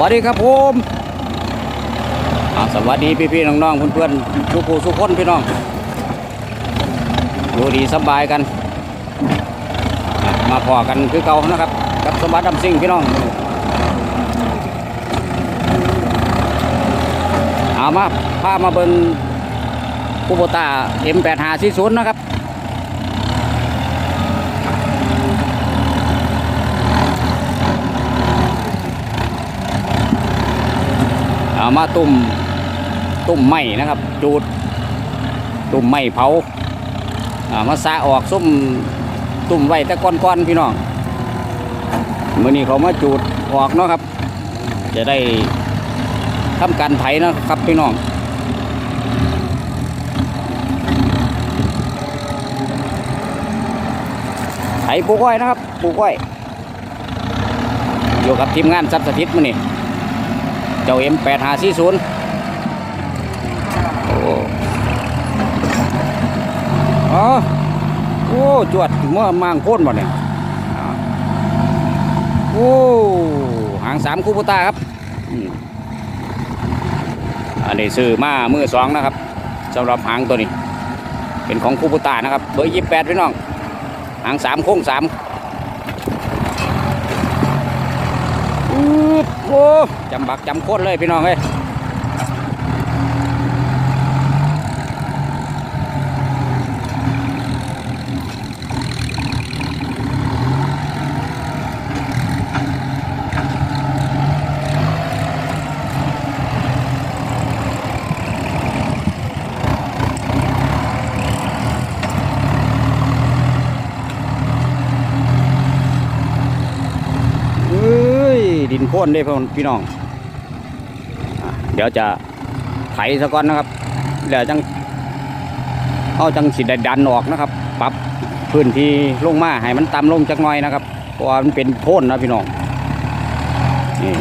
วัสดีครับผมสวัสดีพี่ๆน้องๆเพื่อนๆทุกผู้ทุกคนพี่น้องอยู่ดีสบายกัน มาพอกันคือเก่านะครับ กับสมบัติดำซิ่งพี่น้องเอามาพามาเบิ่งคูโบตา M8540 นะครับ เอามาตุ่มตุ่มไม้นะครับ จูดตุ่มไม้เผาามาสาออกส้มตุ่มไว้แต่ก้อนๆพี่น้องมื่อนี้เขามาจูดออกเนาะครับ จะได้ทำการไถนะครับพี่น้องไถปลูกอ้อยนะครับปลูกอ้อยอยู่กับทีมงานซับสถิตมื่อนี้ เจ้าเอ็มแปดห้าสี่ศูนย์โอ้อ๋อโอ้จวดเมื่อมางโพ้นบ่เนี่ยโอ้หางสามคูโบตาครับอันนี้ซื้อมามือสองนะครับสำหรับหางตัวนี้ เป็นของคูโบตานะครับเบอร์ยี่แปดพี่น้องหางสามโค้งสามอืด โอ้จำบักจำโคตรเลยพี่น้องเอ้ยเอ้ ยดินโค่นได้พี่น้องอเดี๋ยวจะไถซะก่อนนะครับเดี๋ยวจังเอาจังสิได้ดันออกนะครับ ปรับพื้นที่ลงมาให้มันต่ำลงจักหน่อยนะครับเพราะมันเป็นโพ่นนะพี่น้องนี่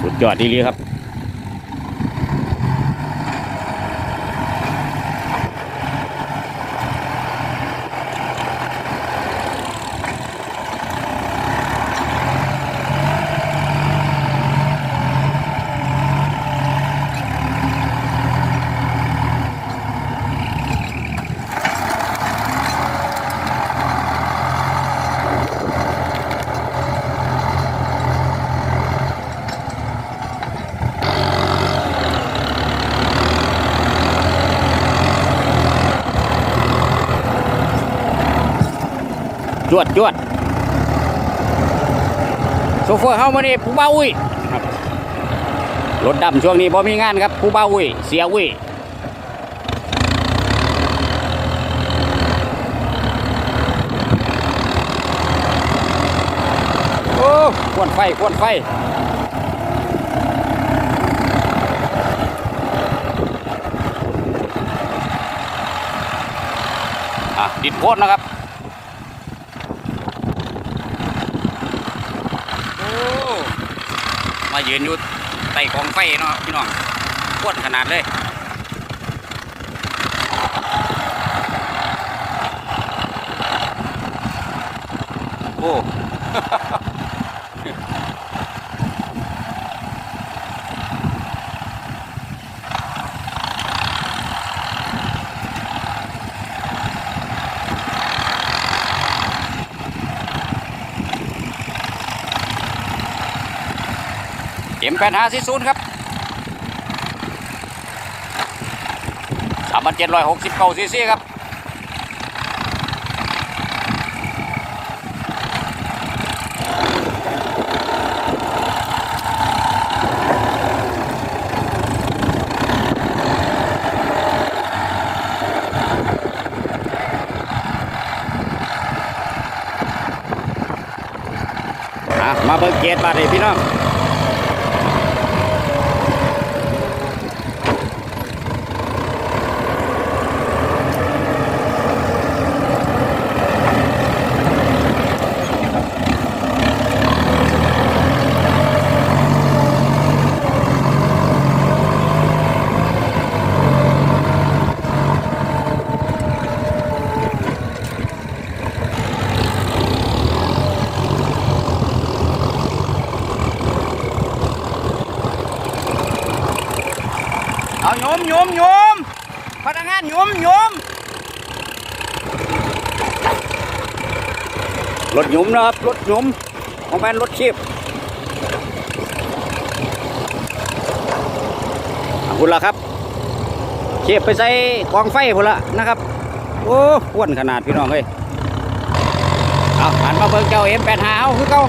สุดยอดดีเลยครับ จวดจวดโซเฟอร์เฮามานี่ผู้บ่าวอุ้ยครับรถดำช่วงนี้พอมีงานครับผู้บ่าวอุ้ยเสียอุ้ยโอ้ควนไฟควนไฟอะดิดโพดนะครับ โอ้ มายืนอยู่ใต้กองไฟเนาะพี่น้องขวนขนาดเลยโอ้ แปดห้าสี่ศูนย์ครับสามพันเจ็ดร้อยหกสิบเก้าซีซีครับมาเบิกเกตบาดเลยพี่น้อง มโยมโยมพนักงานโยมโยมรถหยุมนะครับรถหยุมของแมนรถชีพอะพุ่นละครับชีพไปใส่กองไฟพุ่นละนะครับ โอ้อ้วนขนาดพี่น้องเอ้ยเอาหันมาเบิ่งเจ้าเอ็มแปดหาเอาคือเก่า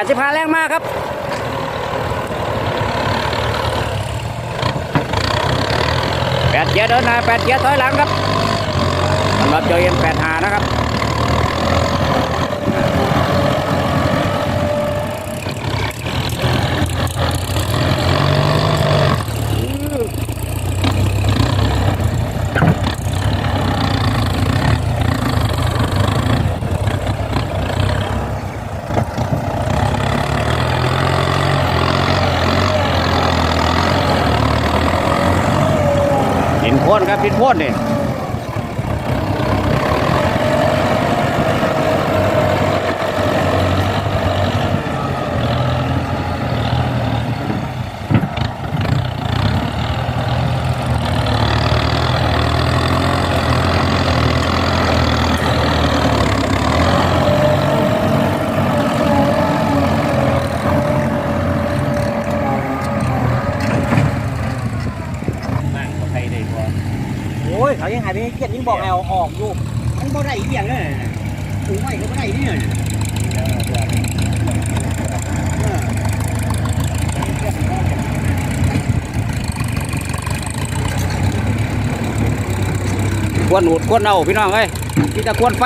แปดสิบห้าแรงมากครับแปดเกียร์เดินหน้าแปดเกียร์ถอยหลังครับสำหรับเจ้าเอ็มแปดหานะครับ ดิ นครับพิษพ่นนี่นั่งกับใครได้บ่ โอ้ยเขายังหายไปเกียรยิ่ งบอกให้เอาออกลูกมันบ่ได้อีกอย่างเลยถูไม่ก็บ่ได้นี่เนี่ยควนหูดควนเอาพี่น้องเอ้ยที่จะควนไฟ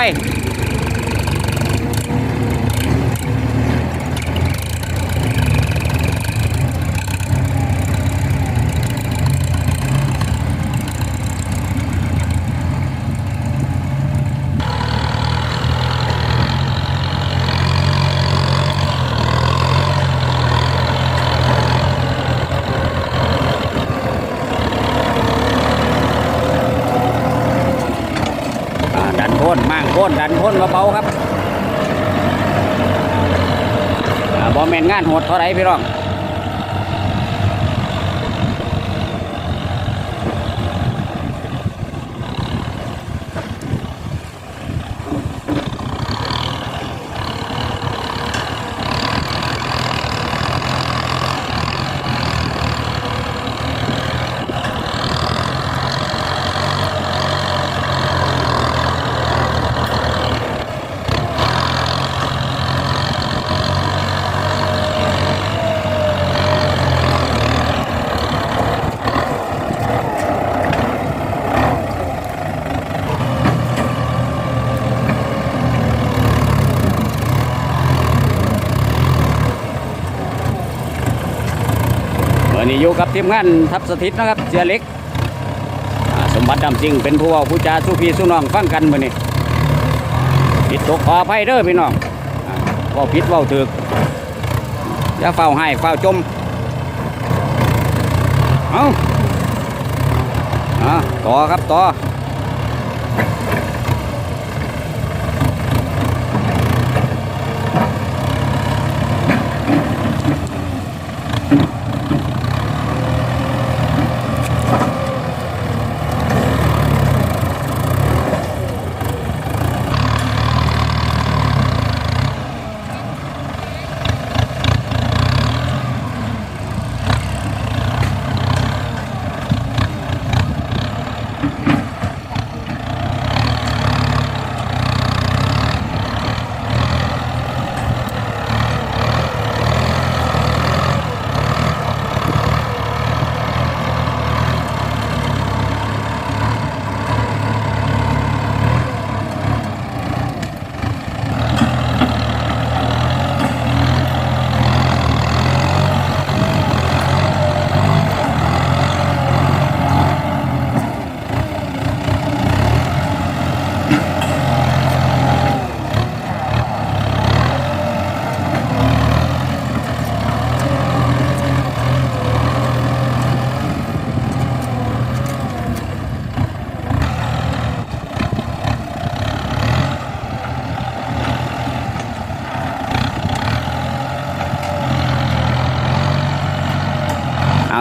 อ่าดันโพ่นพ่นดันพ่นเบาๆครับอ่าบอแมนงานโหดเท่าไรพี่น้อง มื่อนี้อยู่กับทีมงานทัพสถิตนะครับเสียเล็กสมบัติดำจริงเป็นผู้ว่าผู้จาสู้พี่สู้น้องฟังกันมื่อนี้ผิดตกขออภัยเด้อพี่น้องอ่าเว่าผิดว่าถึกอย่าเฝ้าให้เฝ้าจมเอาอ่าต่อครับต่อ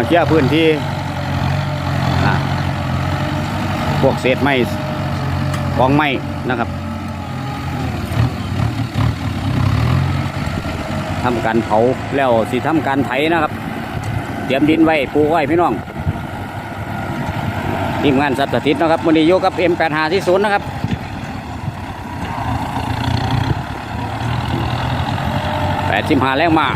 เอาเชื่อพื้นที่พวกเศษไม้กองไม้นะครับทำการเผาแล้วสิทำการไถนะครับ เตรียมดินไว้ปลูกไว้พี่น้องทีมงานสัตว์สถิตนะครับวันนี้อยู่กับ M85 ที่ศูนย์นะครับแปดสิบห้าแรงมา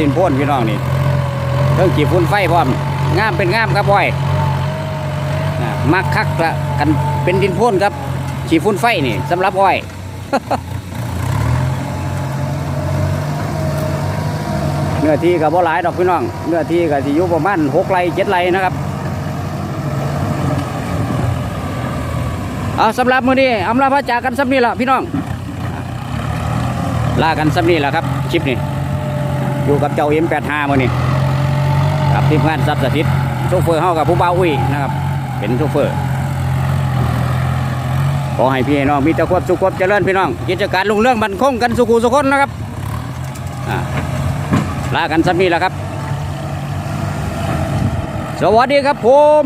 ดินพ่นพี่น้องนี่เครื่องจีบฝุ่นไฟพร้อมงามเป็นงามครับพ่อยมักคักละกันเป็นดินพ่นครับฉีดฝุ่นไฟนี่สำหรับอ้อยเนื้อที่กับบ่หลายดอกพี่น้องเนื้อที่กับสิอยู่ประมาณหกไร่เจ็ดไร่นะครับเอาสำหรับมื้อนี้อำลาพระจากกันสำนี้ละพี่น้องลากันสำนี้ละครับคลิปนี้ อยู่กับเจ้าเอ็มแปดห้ามือนี้กับทีมงานซับสถิตโชเฟอร์เฮากับผู้บ่าวอุ้ยนะครับ เป็นโชเฟอร์ขอให้พี่น้องมีแต่ความสุขความเจริญพี่น้องกิจการลุงเรื่องบันคงกันสุขุสุขคนนะครับลากันสักนี้แหละครับ สวัสดีครับผม